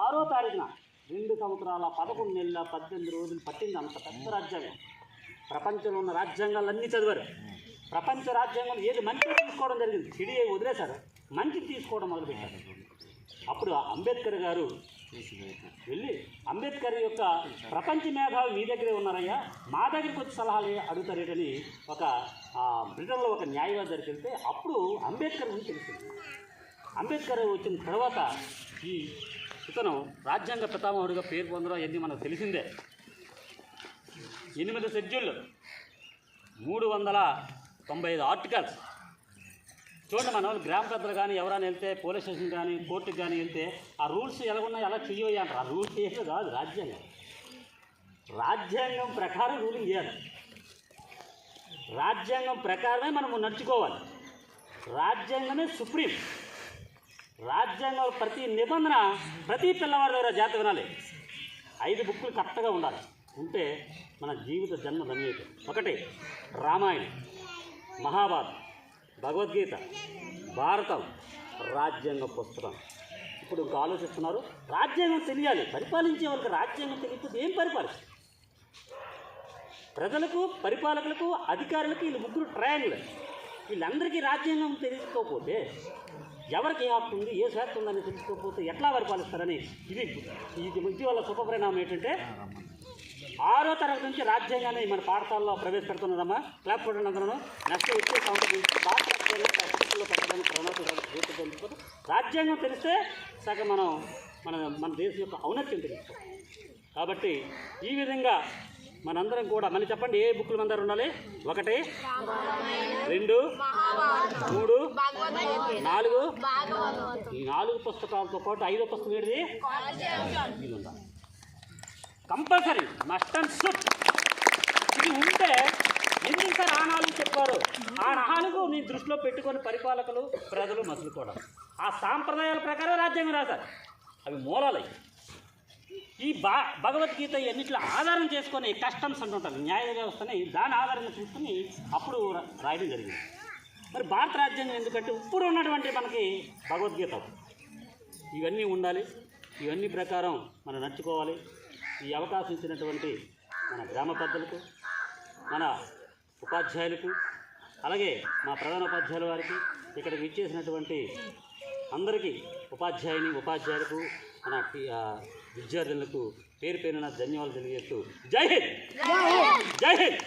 ఆరో తారీఖున రెండు సంవత్సరాల పదకొండు నెలల పద్దెనిమిది రోజులు పట్టింది అంత పెద్ద రాజ్యాంగం. ప్రపంచంలో ఉన్న రాజ్యాంగాలన్నీ చదివారు. ప్రపంచ రాజ్యాంగం ఏది మంచి తీసుకోవడం జరిగింది. చెడి వదిలేశారు. మంచి తీసుకోవడం మొదలుపెట్టారు. అప్పుడు అంబేద్కర్ గారు వెళ్ళి అంబేద్కర్ యొక్క ప్రపంచ మేధావి మీ దగ్గరే ఉన్నారయ్యా మా దగ్గరికి వచ్చి సలహాలు అడుగుతారేటని ఒక బ్రిటన్లో ఒక న్యాయవాది దగ్గరికి వెళ్తే అప్పుడు అంబేద్కర్ గురించి తెలిసింది. అంబేద్కర్ వచ్చిన తర్వాత ఈ ఇతను రాజ్యాంగ పితామహుడిగా పేరు పొందడం అనేది మనకు తెలిసిందే. ఎనిమిది షెడ్యూల్ మూడు వందల తొంభై ఐదు ఆర్టికల్స్. చూడండి మన వాళ్ళు గ్రామ పెద్దలు కానీ ఎవరైనా వెళ్తే పోలీస్ స్టేషన్ కానీ కోర్టుకి కానీ వెళ్తే ఆ రూల్స్ ఎలా ఉన్నాయి ఎలా చెయ్యి అంటారు. ఆ రూల్స్ ఏదో కాదు రాజ్యాంగం. రాజ్యాంగం ప్రకారం రూలింగ్ చేయాలి. రాజ్యాంగం ప్రకారమే మనము నడుచుకోవాలి. రాజ్యాంగమే సుప్రీం. రాజ్యాంగంలో ప్రతి నిబంధన ప్రతి పిల్లవాడి దగ్గర జాత వినాలి ఐదు బుక్కులు కరెక్ట్గా ఉండాలి. ఉంటే మన జీవిత జన్మ ధన్యత ఒకటి రామాయణం మహాభారతం భగవద్గీత భారతం రాజ్యాంగ పుస్తకం. ఇప్పుడు ఇంకా ఆలోచిస్తున్నారు. రాజ్యాంగం తెలియాలి. పరిపాలించే వాళ్ళకి రాజ్యాంగం తెలియకపోతే ఏం పరిపాలిస్తారు ప్రజలకు పరిపాలకులకు అధికారులకు వీళ్ళు ముగ్గురు ట్రయాంగులు వీళ్ళందరికీ రాజ్యాంగం తెలుసుకోకపోతే ఎవరికి ఏ హక్కు ఉంది ఏ స్వేచ్ఛ ఉందని తెలుసుకోకపోతే ఎట్లా పరిపాలిస్తారని ఇది ఇది ఇటీవల శుభపరిణామం ఏంటంటే ఆరో తరగతి నుంచి రాజ్యాంగాన్ని మన పాఠశాలలో ప్రవేశపెడుతున్నారమ్మా క్లాప్ కొట్టండి అందరూ నెక్స్ట్ వచ్చే సంవత్సరం భారత రాజ్యాంగం స్కూల్లో పెట్టడానికి ప్రణాళిక రూపొందించుకోవడం రాజ్యాంగం తెలిస్తే సగం మనం మన మన దేశం యొక్క ఔన్నత్యం తెలుస్తాం కాబట్టి ఈ విధంగా మనందరం కూడా మళ్ళీ చెప్పండి ఏ బుక్లు మన దగ్గర ఉండాలి? ఒకటి రెండు మూడు నాలుగు. ఈ నాలుగు పుస్తకాలతో పాటు ఐదో పుస్తకం ఏంటిది? ఇది ఉండాలి కంపల్సరీ మస్ట్ అండ్ షుడ్. ఇది ఉంటే ఎందుకు సార్ ఆ నాలుగు చెప్పారు? ఆ నాలుగు నీ దృష్టిలో పెట్టుకొని పరిపాలకులు ప్రజలు మసులుకోవడం. ఆ సాంప్రదాయాల ప్రకారం రాజ్యాంగం రాశారు. అవి మూలాలయ్యి ఈ భా భగవద్గీత ఎన్నిట్లో ఆధారం చేసుకొని కస్టమ్స్ అంటుంటారు. న్యాయ వ్యవస్థని దాని ఆధారంగా తీసుకుని అప్పుడు రాయడం జరిగింది. మరి భారత రాజ్యాంగం ఎందుకంటే ఇప్పుడు ఉన్నటువంటి మనకి భగవద్గీత. ఇవన్నీ ఉండాలి. ఇవన్నీ ప్రకారం మనం నడుచుకోవాలి. ఈ అవకాశం ఇచ్చినటువంటి మన గ్రామ పెద్దలకు మన ఉపాధ్యాయులకు అలాగే మా ప్రధాన ఉపాధ్యాయుల వారికి ఇక్కడికి ఇచ్చేసినటువంటి అందరికీ ఉపాధ్యాయుని ఉపాధ్యాయులకు మన విద్యార్థులకు పేరు పేరున ధన్యవాదాలు తెలియజేస్తూ జై హింద్! జై హింద్!